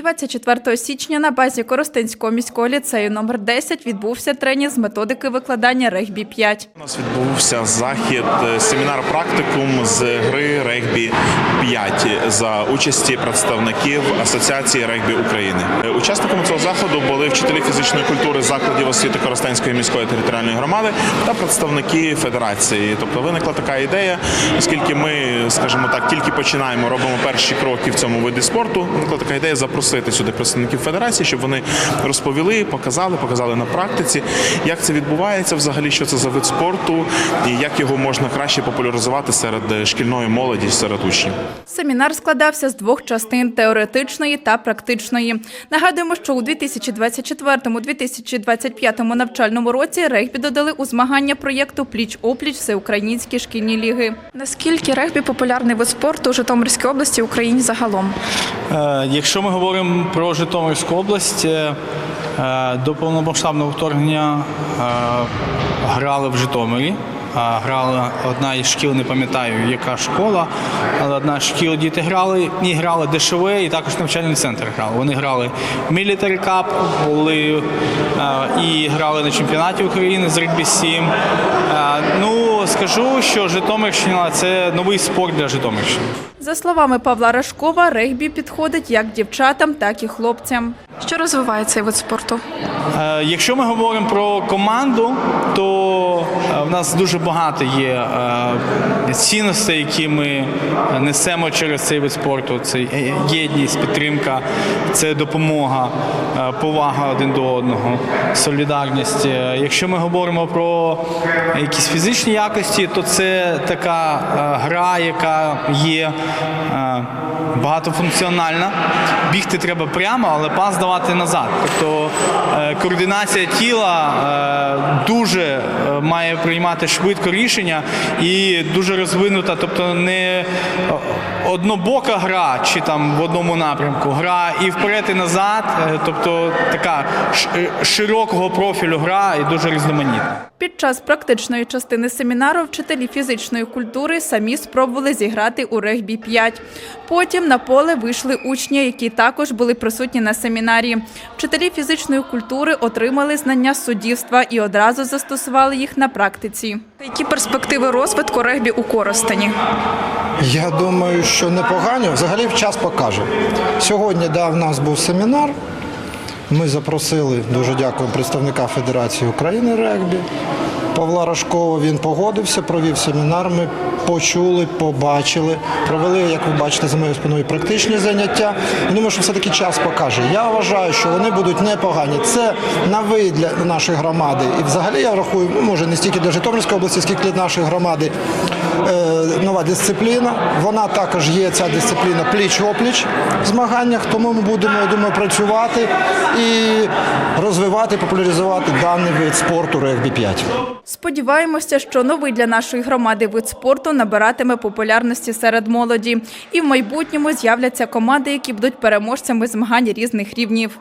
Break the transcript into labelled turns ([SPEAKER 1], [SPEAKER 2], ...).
[SPEAKER 1] 24 січня на базі Коростенського міського ліцею номер 10 відбувся тренінг з методики викладання регбі 5.
[SPEAKER 2] У нас відбувся захід е, семінар практикум з гри регбі 5 за участі представників Асоціації регбі України. Е, Учасниками цього заходу були вчителі фізичної культури закладів освіти Коростенської міської територіальної громади та представники федерації. Тобто виникла така ідея, оскільки ми, скажімо так, тільки починаємо, робимо перші кроки в цьому виді спорту. Виникла така ідея запросити сюди представників федерації, щоб вони розповіли, показали, показали на практиці, як це відбувається взагалі, що це за вид спорту і як його можна краще популяризувати серед е, шкільної молоді, серед учнів.
[SPEAKER 1] Семінар складався з двох частин теоретичної та практичної. Нагадуємо, що у 2024-2025 навчальному році регбі додали у змагання проєкту Пліч-опліч всеукраїнські шкільні ліги. Наскільки регбі популярний вид спорту у Житомирській області Україні загалом?
[SPEAKER 3] Е, Якщо ми говоримо про Житомирську область, е, е, до повномасштабного вторгнення е, грали в Житомирі. Грала одна із шкіл, не пам'ятаю, яка школа, але одна з шкіл діти грали і грали ДШВ, і також навчальний центр грали. Вони грали Military Cup, були і грали на чемпіонаті України з регбі 7. Е, Скажу, що Житомирщина це новий спорт для Житомирщини.
[SPEAKER 1] За словами Павла Рашкова, регбі підходить як дівчатам, так і хлопцям. Що розвиває цей вид спорту?
[SPEAKER 3] Е, Якщо ми говоримо про команду, то е, в нас дуже багато є е, цінностей, які ми несемо через цей вид спорту. Це єдність, підтримка, це допомога, повага один до одного, солідарність. Якщо ми говоримо про якісь фізичні якості, то це така гра, яка є багатофункціональна. Бігти треба прямо, але пас давати назад. Тобто е, координація тіла е, дуже е, має приймати швидко рішення і дуже розвинута, тобто не однобока гра чи там в одному напрямку. Гра і вперед, і назад, тобто така широкого профілю гра і дуже різноманітна.
[SPEAKER 1] Під час практичної частини семінару вчителі фізичної культури самі спробували зіграти у регбі 5. Потім на поле вийшли учні, які також були присутні на семінарі. Вчителі фізичної культури отримали знання суддівства і одразу застосували їх на практиці. Які перспективи розвитку регбі у Коростені?
[SPEAKER 4] Я думаю, що непогані. Взагалі час покаже. Сьогодні да, в нас був семінар. Ми запросили, дуже дякую, представника Федерації України регбі. Павла Рожкова він погодився, провів семінар. Ми почули, побачили, провели, як ви бачите, за моєю спиною практичні заняття. Думаю, що все-таки час покаже. Я вважаю, що вони будуть непогані. Це новий для нашої громади. І взагалі я рахую, ну, може не стільки для Житомирської області, скільки для нашої громади е, нова дисципліна. Вона також є ця дисципліна пліч-опліч в змаганнях. Тому ми будемо, я думаю, працювати і розвивати, популяризувати даний вид спорту регбі 5.
[SPEAKER 1] Сподіваємося, що новий для нашої громади вид спорту набиратиме популярності серед молоді, і в майбутньому з'являться команди, які будуть переможцями змагань різних рівнів.